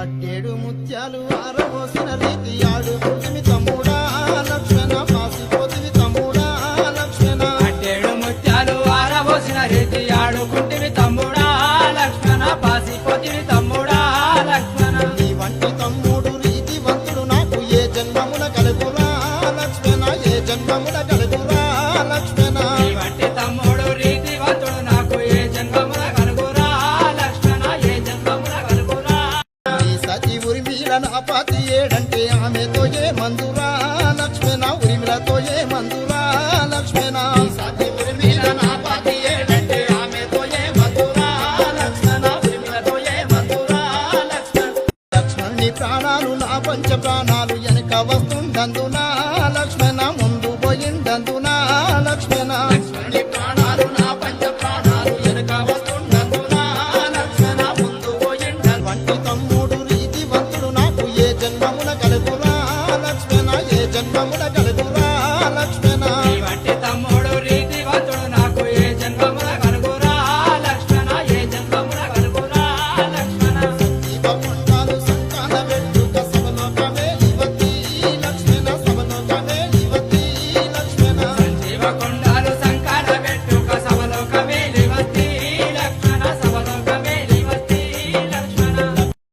అట్టేడు ముత్యాలు ఆరబోసిన రీతి ఆడు పుట్టిమి తమ్ముడా లక్ష్మణ పాసిపోతివి తమ్ముడా లక్ష్మణ. అట్టేడు ముత్యాలు ఆరబోసిన రీతి ఆడుకుంటివి సతి ఉరిమిల నా పాతి ఏడంటే ఆమెతో ఏ మందురా? లక్ష్మణ ఉరిమిలతో ఏ మందురా? లక్ష్మణ. నీ లక్ష్మణ ప్రాణాలు నా పంచ ప్రాణాలు వెనక వస్తుండందునా లక్ష్మణ. జన్మమున కలుపురా లక్ష్మణ ఏ జన్మమున